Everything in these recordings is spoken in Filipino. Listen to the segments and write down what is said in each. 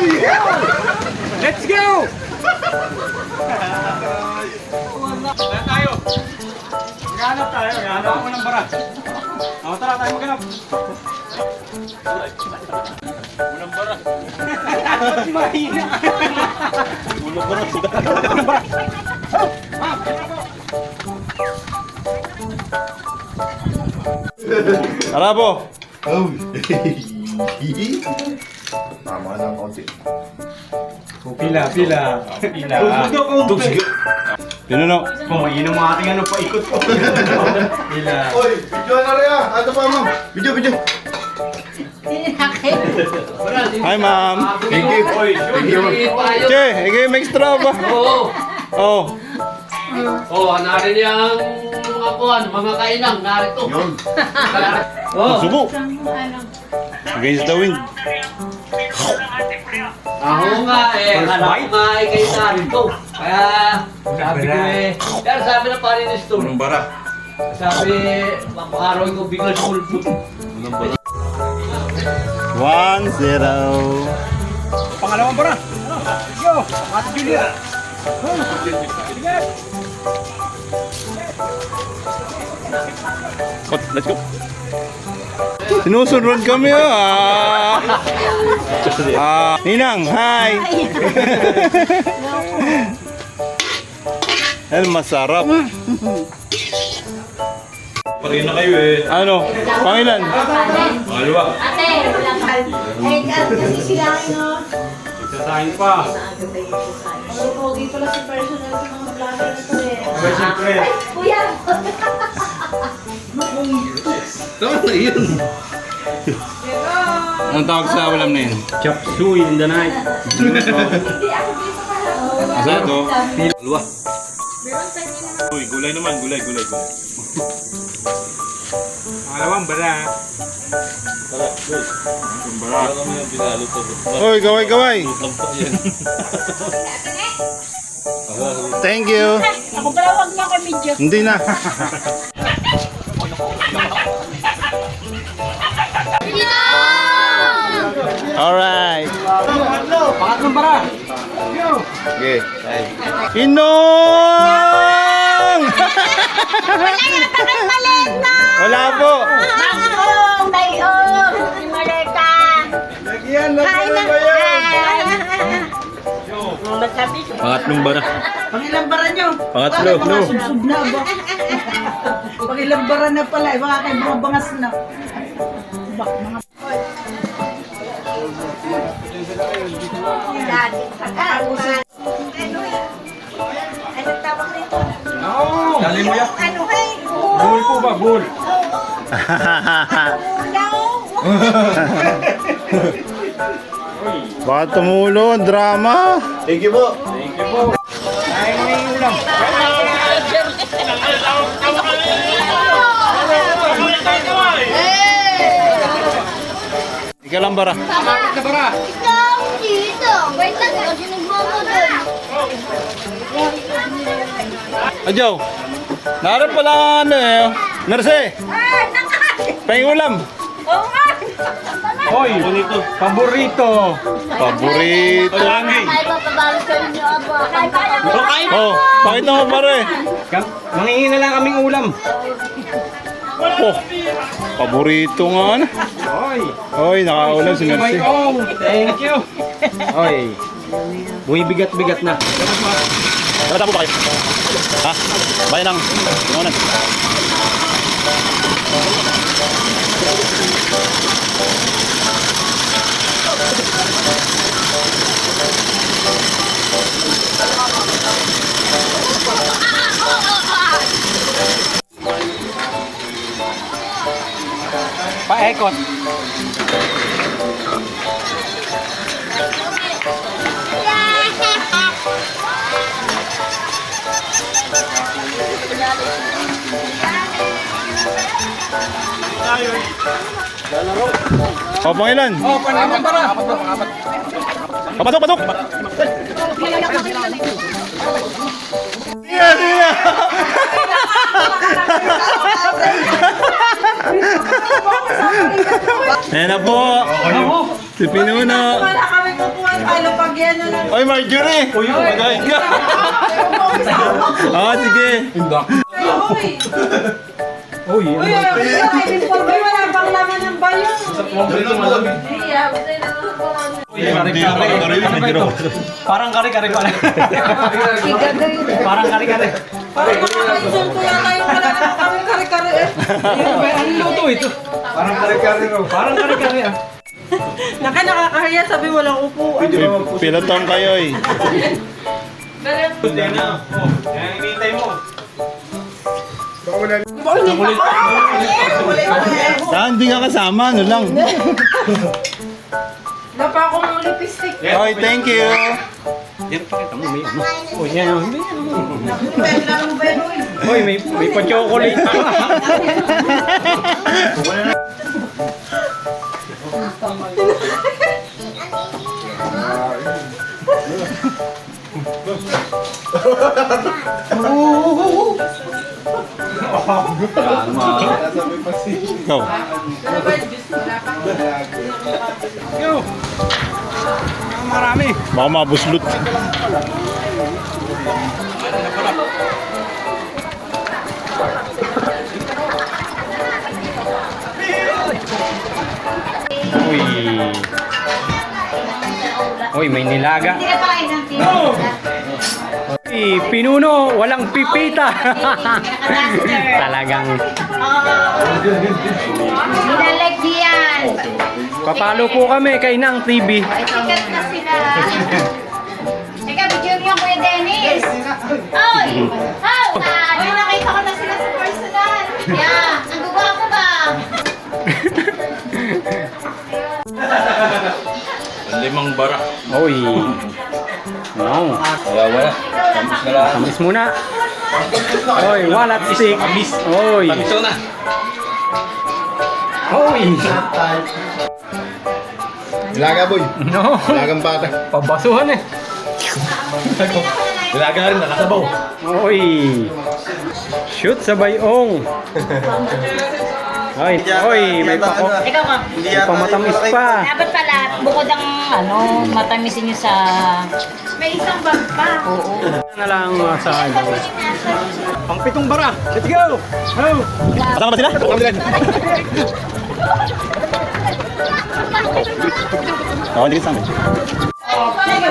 Let's go! Kaya tayo. Maghanap tayo. Maghanap ako ng bara. O, tara tayo maghanap. Unang bara. Mahina. Unang bara. Unang bara. Tara po. Oh. Tama lang konti. Pila, pila. Pila. Tugtog. Pinuno. Pumayin ang ating ano, paikot ko. Pila. Oy, video na rin ah. Ano pa ma'am? Video, video. Hi, ma'am. Thank you. Thank you. Che, ikaw yung extra ba? Oo. Oh. Oh, narin yung mga kuhan, mga kainang, narito. Yun. Oh, Subo. Against the wind. Ako nga eh, alam ko nga eh kayo narito. Kaya, sabi ko eh, kaya sabi na pare ni Stone, bara. sabi, paparaw ko bigal pulput. One, zero. Pangalawang bara. Yo, Ate Julia. Let's go. Sinusunod kami ah. Ah, Ninang, hi. Ano masarap. Pagin na kayo eh. Ano? Pangilan? Pangalawa. Ate, wala ka. Eh, kasi sila no. Sasahin pa. Pogi pala si personal sa mga vlogger na to eh. Abay, siyempre. Ay, kuya! Anong tawag sa ulam na yun? Chop suey in the night. Asa ito? Dalawa. Uy, gulay naman, gulay, gulay, gulay. Pangalawang bara. Uy, gaway, gaway. Thank you. Ako pala wag na kami dyan. Hindi na. Alright. Pangatlong bara. Okay. Inong! Wala po. Mangkong, dayong, si Mareka. Kain na. Masabi ko. Pangatlong bara. Pangilang bara nyo? Pangatlo. Mga subsub na ba? Pangilang bara na pala, eh, mga kay mga bangas na. Bak, mga Dati pa ka. Ano yan? Ano tawag nito? Oo. Dali mo yan. Ano kay? Bull po ba? Bull. Baka tumulo ang drama. Thank you po. Thank you po. Kain mo yung ulam. Ikaw lang bara. Na bara. Ikaw Adyaw. Narap pala ano eh. Narse. Ah, nakain. Pahing ulam. Oo nga. Hoy, paborito. Paborito. Ay, mapabalo sa inyo, aba. Kain tayo. Oh, bakit naman pare? Mangingi na lang kaming ulam. Oh, paborito nga ano. Hoy. Hoy, nakaulam si Mercy. Thank you. Hoy. Bumibigat-bigat na. Tara, tapo ba kayo? Ha? Bayan ng... Ano Paekot. O, pangilan? Oh, pangatlong bara. Papatok, patok! Iya, iya. Ayan na po. Si Pinuno. Wala kami kukuha tayo pag yan na lang. Oy, Marjorie! Uy! Ah, sige. Uy! Uy, uy, uy, ay, before ba wala bang laman ng bayo? Parang kare-kare pala. Parang kare-kare. Parang nakakainsulto yata yung wala naman kami kare-kare eh. Ano luto ito? Parang kare-kare raw. Parang kare-kare ah. Naka nakakahiya, sabi walang upuan. Pilotong kayo eh. Yan na. Oh, yan hinihintay mo. Ah, hindi ka kasama, ano lang. Wala pa akong lipstick. Oy, thank you. Yan, pakita mo. May ano. Oh, yan. oh, mo ba yun? Hoy, may, may pa-chocolate. Yo. Marami. Baka mabuslot. Uy. Uy, may nilaga. Hindi ka pa kain ng Uy, pinuno, walang pipita. Talagang Nilalike diyan. papalo po kami kay Nang TV. Sikat na sila. Teka, video niyo Kuya Dennis. Oy! How? Ano nakita ko na sila sa personal. Yeah, nagugwa ko ba? Limang bara. Uy. No. Wala, wala. Tamis na lang. Tamis muna. Oy, wallet stick. Oy. Tamis na. Oy. Ilaga boy. No. Ilagang bata. Pabasuhan eh. Ilaga na rin, nakasabaw. Oy. Shoot sa bayong. Oy, oy, may pako. Ikaw ka. May pamatamis pa. Dapat pala, bukod ang ano, matamisin niyo sa... May isang bag pa. Oo. Na lang uh, sa ano. Pang pitong bara. Let's go. Go. Kasama ba sila? Kasama.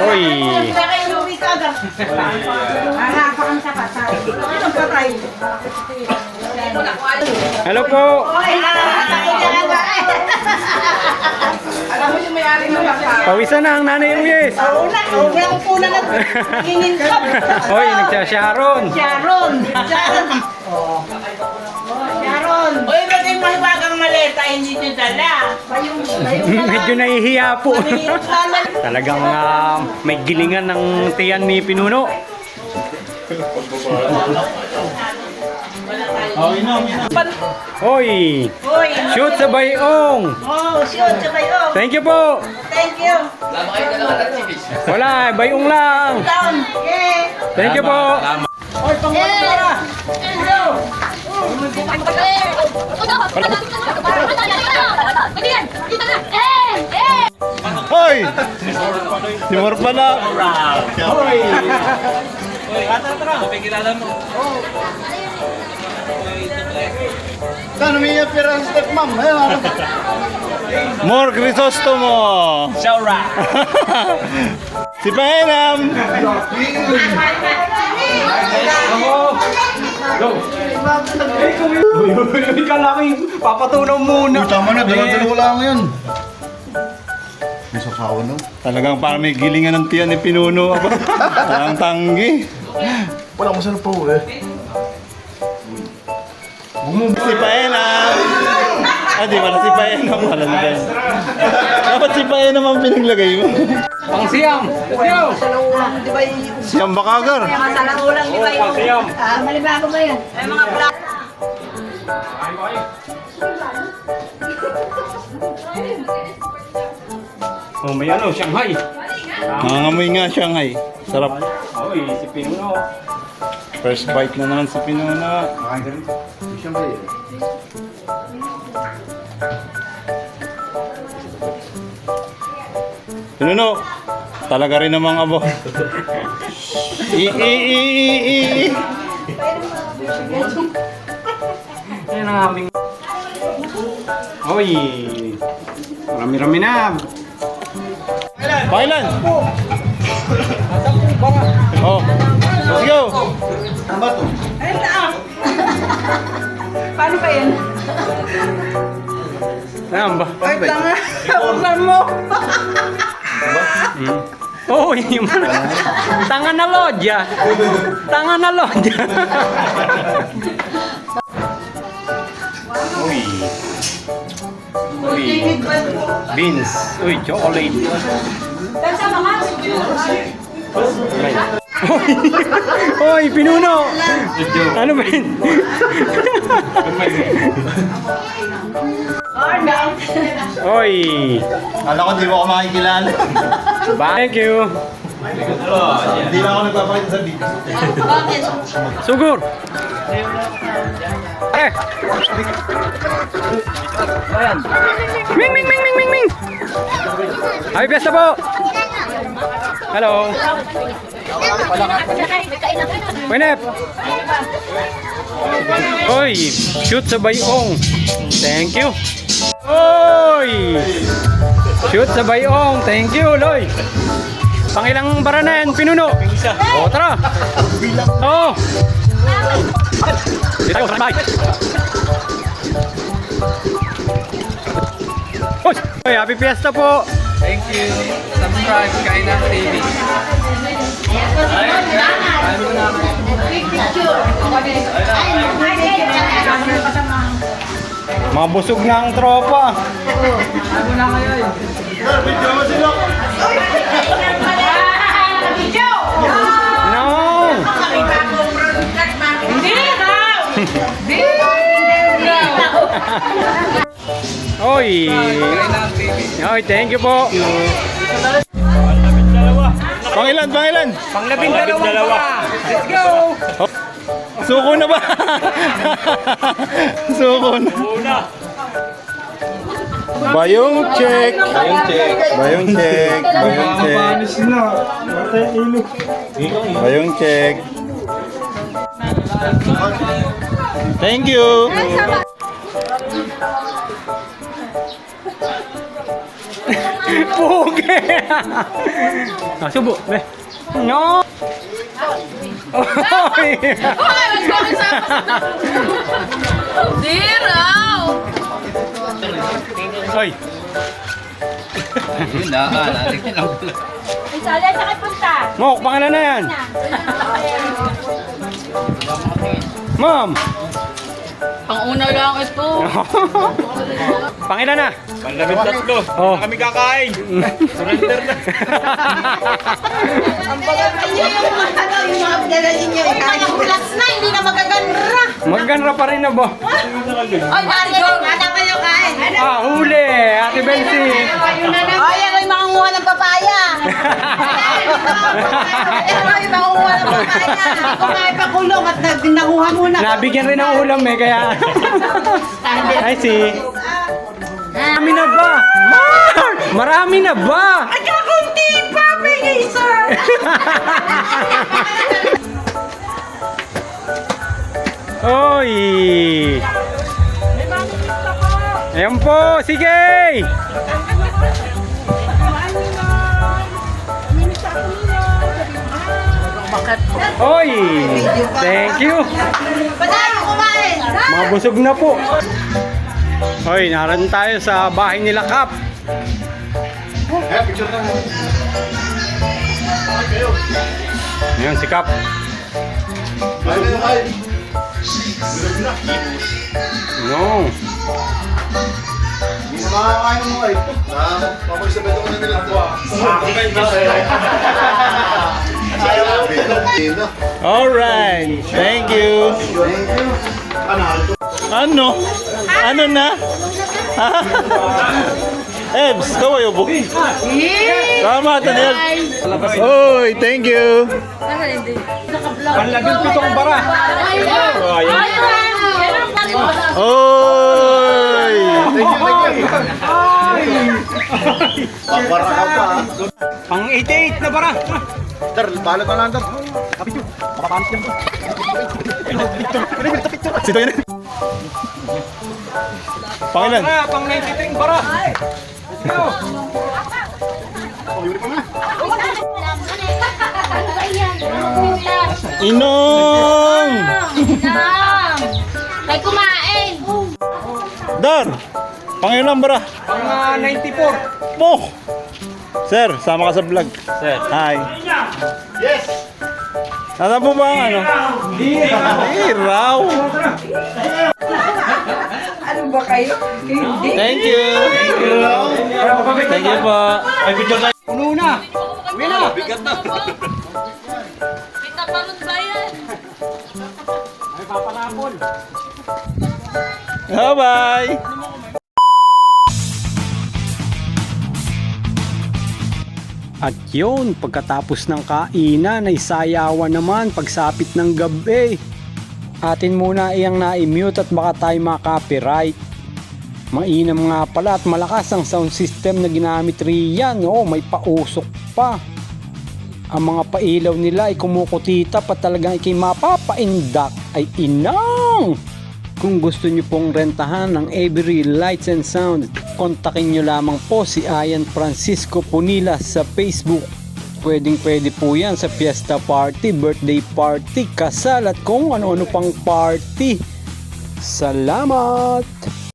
Oy. Hahapang sa patay. Ang patay. Hello po. Alam mo yung may-ari ng baka. Pawisan na ang nanay Uyes. Oo na, oo na ang puna na hingin ka. Oy, nagsasharon. Sharon! Sharon! Oh. Sharon! Uy, ba't yung mahiwagang maleta hindi nyo dala? Medyo nahihiya po. Talagang ah, may gilingan ng tiyan ni Pinuno. Oy, Uy! shoot sa bayong. Oh, shoot! Sabay oh! Thank you po. Thank you! Wala, bayong lang. Thank you po. Oy, pangwala! Hoy! Si Mor pala. Oy. Saan may appearance step ma'am? Ano? More Crisostomo. Shaura. si Paenam. Uy, uy, uy, kalaki. Papatunaw muna. Tama na, dalawa-dalawa lang ngayon. May sasawa no? Talagang parang may gilingan ng tiyan ni Pinuno. Aba, Parang tanggi. Wala ko sa po eh. Si Paenam. Ah, di pala si Paenam. Pala na din. Dapat si Paenam ang pinaglagay mo. Pang siyam. Let's go. Sa laulang, di ba yung... Siyang bakagar. Sa laulang, di ba Pang yung... siyam. Ah, malibago ba yun? Ay, mga black. Oh, may ano, Shanghai. Nangangamoy nga Shanghai. Sarap. Oy, si Pinuno. First bite na naman si Pinuno. Siyempre. Pinuno. Talaga rin namang abo. I, i, i, i, i, i. Yan ang aming... Oy! Marami-rami na. Pakailan. Oh. Let's go. Ay, taas. Paano ba yan? Ayan ba? Ay, tanga. Huwag mo. Oo, oh, yung Tanga na lodya. Tanga na lodya. Uy. Uy. Beans. Uy, chocolate. Uy, pinuno! Ano ba yun? Uy! Kala ko di mo ako makikilala. Thank you! Hindi na ako nagpapakita sa video. Sugur! Eh! Ming, ming, ming, ming, ming, ming! Happy Fiesta po! Hello! Winep! Oy! Shoot sa bayong! Thank you! Oy! Shoot sa bayong! Thank you, Loy! Pangilang bara na yan, pinuno? O, tara! Oo! Dito bye! Uy, happy fiesta po! Thank you. Subscribe kay ng TV. Mga busog na ang tropa. No! Oy! Oy, thank you po! Pangilan, pangilan. Panglabing dalawa! Let's go! Suko na ba? Suko na. Bayong check. Bayong check. Bayong check. Bayong check. Bayong check. Thank you. Puge! ah, subo, be. No! Oy! Zero! Oy! Yun na, ah, sa punta. Mok, pangalan na yan! Ma'am! Panguna lang ito. Pangilan na! Panlabit tatlo. Oh. Kami kakain. Surrender na. Ayun yung mga ano, yung mga dala ninyo. Ay, mga bulas na, hindi na magagandra. Magganra pa rin na ba? Ay, Mario, ano pa yung kain? Ah, huli! Ate Bensi! Ay, ako yung makanguha ng papaya. Ako yung makanguha ng papaya. Hindi ko nga ipakulong at nakuha muna. Nabigyan rin ng ulam eh, kaya... I see. Marami na ba? Mar! Marami na ba? Ay, kakunti pa, bigay sir. Oy! Ayan po, sige! Oy! Thank you! Patayo kumain. Mga busog na po. Hoy, naran tayo sa bahay nila Kap. Eh, picture na. Ngayon si Kap. Na. No. Hindi na makakain mo ay. Ah, sa beto ko na nila. Alright. Thank you. Thank you. Ano? Ano na? Ebs, kawayo po. Tama, Daniel. Oy, thank you. Panlabing pitong bara. Oy! Thank you, thank you. Papara ka pa. ah. Pang 88 na bara. Dar, balot na lang. Kapit yun. Makapanis yan po. Sito yan. Pangilan? Ah, pang 93 bara. Ano ba yan? Putas. Inong! Nam. May kumain. Dar! Pangilan bara? Pang ah, 94. Mo! Sir, sama ka sa vlog. Sir. Hi. Yes! Nasaan po ba ang ano? Hiraw. Ano ba kayo? Hindi. Thank you. Thank you po. Puno na. Uwi na. Kita balon ba yan? Ay, papanapon. Bye-bye. At yun, pagkatapos ng kainan ay sayawan naman pagsapit ng gabi. Atin muna iyang na-mute at baka tayo makapiright. Mainam nga pala at malakas ang sound system na ginamit riyan. Oo, may pausok pa. Ang mga pailaw nila ay kumukutita pa talagang ikay mapapaindak ay inang! Kung gusto nyo pong rentahan ng Every Lights and Sound, kontakin nyo lamang po si Ayan Francisco Punila sa Facebook. Pwedeng pwede po yan sa fiesta party, birthday party, kasal at kung ano-ano pang party. Salamat!